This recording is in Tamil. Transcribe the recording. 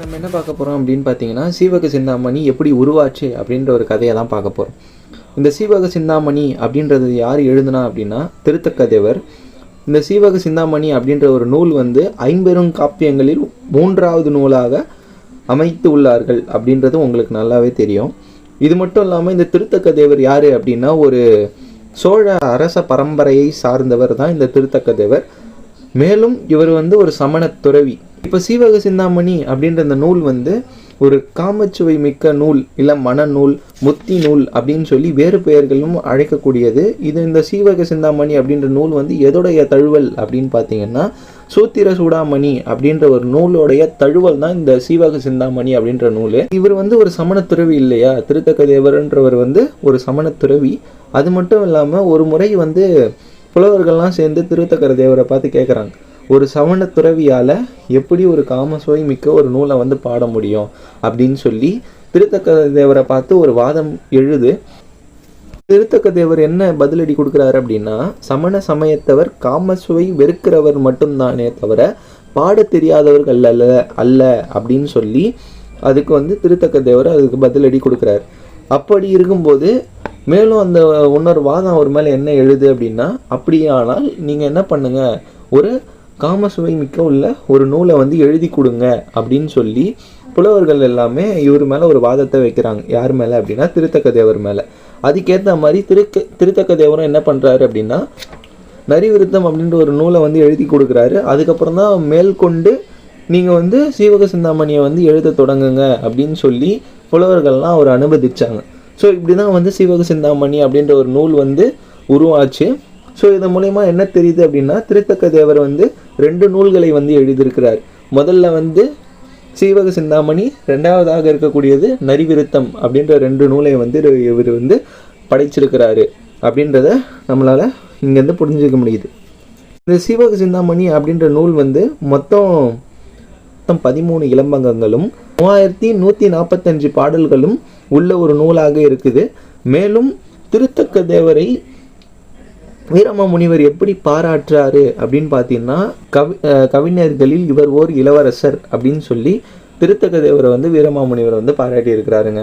நம்ம என்ன பார்க்க போகிறோம் அப்படின்னு பார்த்தீங்கன்னா சீவக சிந்தாமணி எப்படி உருவாச்சு அப்படின்ற ஒரு கதையை தான் பார்க்க போகிறோம் இந்த சீவக சிந்தாமணி அப்படின்றது யார் எழுதுனா அப்படின்னா திருத்தக்கதேவர். இந்த சீவக சிந்தாமணி அப்படின்ற ஒரு நூல் வந்து ஐம்பெரும் காப்பியங்களில் மூன்றாவது நூலாக அமைத்து உள்ளார்கள் அப்படின்றது உங்களுக்கு நல்லாவே தெரியும். இது மட்டும் இல்லாமல் இந்த திருத்தக்கதேவர் யார் அப்படின்னா ஒரு சோழ அரச பரம்பரையை சார்ந்தவர் தான் இந்த திருத்தக்கதேவர். மேலும் இவர் வந்து ஒரு சமண துறவி. இப்போ சீவக சிந்தாமணி அப்படின்ற இந்த நூல் வந்து ஒரு காமச்சுவை மிக்க நூல் இல்லை மனநூல் முத்தி நூல் அப்படின்னு சொல்லி வேறு பெயர்களும் அழைக்கக்கூடியது. இது இந்த சீவக சிந்தாமணி அப்படின்ற நூல் வந்து எதோடைய தழுவல் அப்படின்னு பார்த்தீங்கன்னா சூத்திர சூடாமணி அப்படின்ற ஒரு நூலோடைய தழுவல் தான் இந்த சீவக சிந்தாமணி அப்படின்ற நூல். இவர் வந்து ஒரு சமண துறவி இல்லையா? திருத்தக்க தேவர்ன்றவர் வந்து ஒரு சமண துறவி. அது மட்டும் இல்லாமல் ஒரு முறை வந்து புலவர்கள்லாம் சேர்ந்து திருத்தக்கர தேவரை பார்த்து கேட்குறாங்க ஒரு சமண துறவியால் எப்படி ஒரு காமசுவை மிக்க ஒரு நூலை வந்து பாட முடியும் அப்படின்னு சொல்லி திருத்தக்கர தேவரை பார்த்து ஒரு வாதம் எழுது. திருத்தக்க தேவர் என்ன பதிலடி கொடுக்குறாரு அப்படின்னா சமண சமயத்தவர் காமசுவை வெறுக்கிறவர் மட்டும்தானே தவிர பாட தெரியாதவர்கள் அல்ல அல்ல அப்படின்னு சொல்லி அதுக்கு வந்து திருத்தக்க தேவர் அதுக்கு பதிலடி கொடுக்குறாரு. அப்படி இருக்கும்போது மேலும் அந்த இன்னொரு வாதம் அவர் மேலே என்ன எழுது அப்படின்னா அப்படியானால் நீங்கள் என்ன பண்ணுங்கள் ஒரு காமசுவை மிக்க உள்ள ஒரு நூலை வந்து எழுதி கொடுங்க அப்படின்னு சொல்லி புலவர்கள் எல்லாமே இவர் மேலே ஒரு வாதத்தை வைக்கிறாங்க. யார் மேலே அப்படின்னா திருத்தக்க தேவர் மேலே. அதுக்கேற்ற மாதிரி திருக்க திருத்தக்க தேவரும் என்ன பண்ணுறாரு அப்படின்னா நரிவிருத்தம் அப்படின்ற ஒரு நூலை வந்து எழுதி கொடுக்குறாரு. அதுக்கப்புறம் தான் மேற்கொண்டு நீங்கள் வந்து சீவக சிந்தாமணியை வந்து எழுத தொடங்குங்க அப்படின்னு சொல்லி புலவர்கள்லாம் அவர் அனுமதிச்சாங்க. ஸோ இப்படி தான் வந்து சிவக சிந்தாமணி அப்படின்ற ஒரு நூல் வந்து உருவாச்சு. ஸோ இதன் மூலயமா என்ன தெரியுது அப்படின்னா திருத்தக்க தேவர் வந்து ரெண்டு நூல்களை வந்து எழுதியிருக்கிறார். முதல்ல வந்து சீவக சிந்தாமணி ரெண்டாவதாக இருக்கக்கூடியது நரிவிருத்தம் அப்படின்ற ரெண்டு நூலை வந்து இவர் வந்து படைச்சிருக்கிறாரு அப்படின்றத நம்மளால் இங்கேருந்து புரிஞ்சுக்க முடியுது. இந்த சீவக சிந்தாமணி அப்படின்ற நூல் வந்து மொத்தம் மொத்தம் பதிமூணு இளம்பங்கங்களும் மூவாயிரத்தி நூற்றி நாற்பத்தஞ்சு பாடல்களும் உள்ள ஒரு நூலாக இருக்குது. மேலும் திருத்தக்க தேவரை வீரம முனிவர் எப்படி பாராட்டுறாரு அப்படின்னு பார்த்தீங்கன்னா கவி அஹ் கவிஞர்களில் இவர் ஓர் இளவரசர் அப்படின்னு சொல்லி திருத்தக்க தேவரை வந்து வீரமாமுனிவர் வந்து பாராட்டி இருக்கிறாருங்க